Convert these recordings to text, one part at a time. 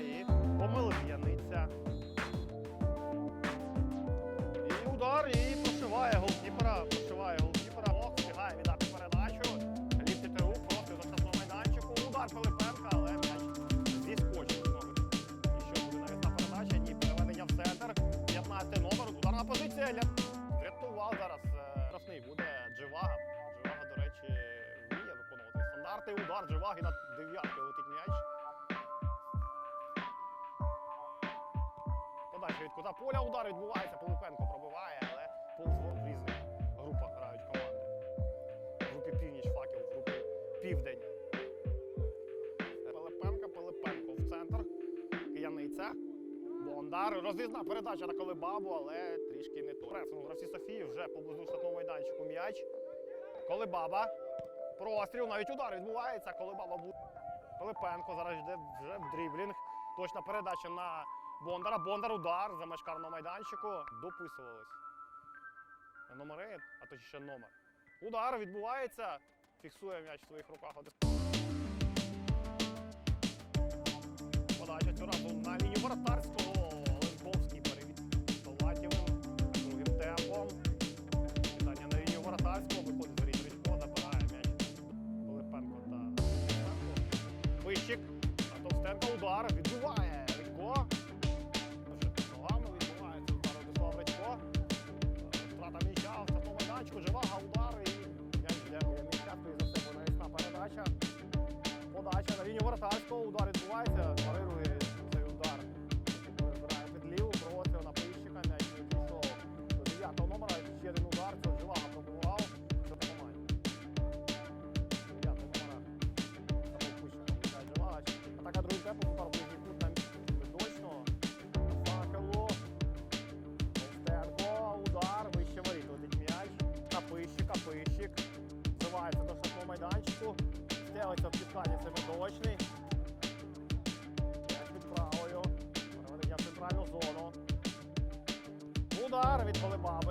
і помилов'яниця. І удар, і прошиває голкіпера, прошиває голкіпера. Ох, встигає віддати передачу. Ліфтити рух проти захисного майданчику. Удар Пилипенка, але м'яч зіскочив знову. І що буде навісна передача? Ні, переведення в центр. 15 номер. Ударна позиція. Ля... Врятував зараз. Е, Красний буде Дживага. Дживага, до речі, вміє виконувати стандарти. Удар Дживаги на дев'ятки летить м'яч. Подальше від кута поля удар відбувається. Пилипенко пробиває, але повз в різних групах грають команди. В групі північ факел, в групі південь. Пилипенко, Пилипенко в центр. Кияниця. Бондар. Розвізна передача на Колебабу, але трішки не то. Пресинг гравці Софії вже поблизу штатного майданчику м'яч. Колебаба. Простріл, навіть удар відбувається. Колебаба буде. Пилипенко зараз йде вже в дріблінг. Точна передача на Бондара. Бондар удар за меж карного майданчику. Дописувались. Номери, а точніше номер. Удар відбувається. Фіксує м'яч в своїх руках. Подача цього разу на лінію воротарського. Ленковський перевід Салатєвим. Другим темпом. Питання на лінію воротарського. Виходить з Рідко, забирає м'яч. Пилипенко та Вищик. А Товстенко удар. Відбиває. Подача на лінію воротарського, удар відбувається, парирує цей удар. Збирає під ліву, проводив на Пищика, м'яч не дійшов до 9 номера, ще один удар, це Живага пробував, це по команді. 9 номера, Живага. Атака другий темпом, Стелиться в підкаті семидочний. М'яч під правою. Переведення в центральну зону. Удар від Колебаби.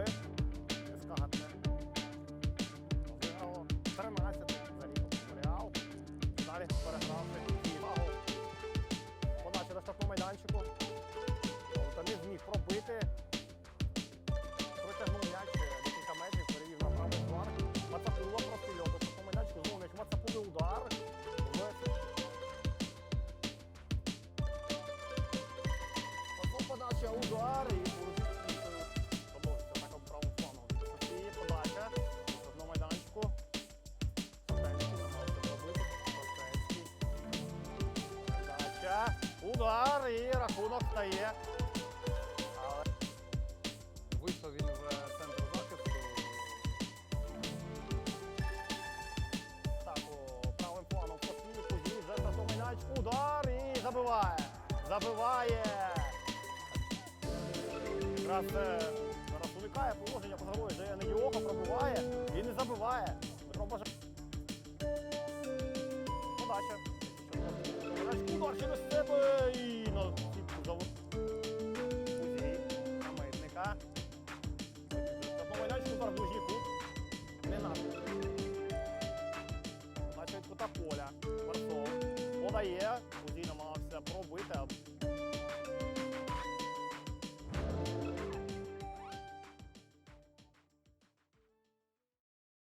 Удар і продовжується атака правому флангу. Софії, подача. до штатного майданчику. Состельський намагається зробити. Состельський. Передача. Удар і рахунок стає. Але вийшов він в центр захисту. Так, о, правим планом Софії, Кузі, вже за м'яч. Удар і забиває. Забиває. Якраз е, зараз уникає положення по герою, де Недіоха пробиває і не забиває. Дмитро Бажа. Подача. Удар через себе і на сітку завод. Кузі, на митника. Одного удар в. Не надо. Подача кута поля. Варсов. Подає. Кузій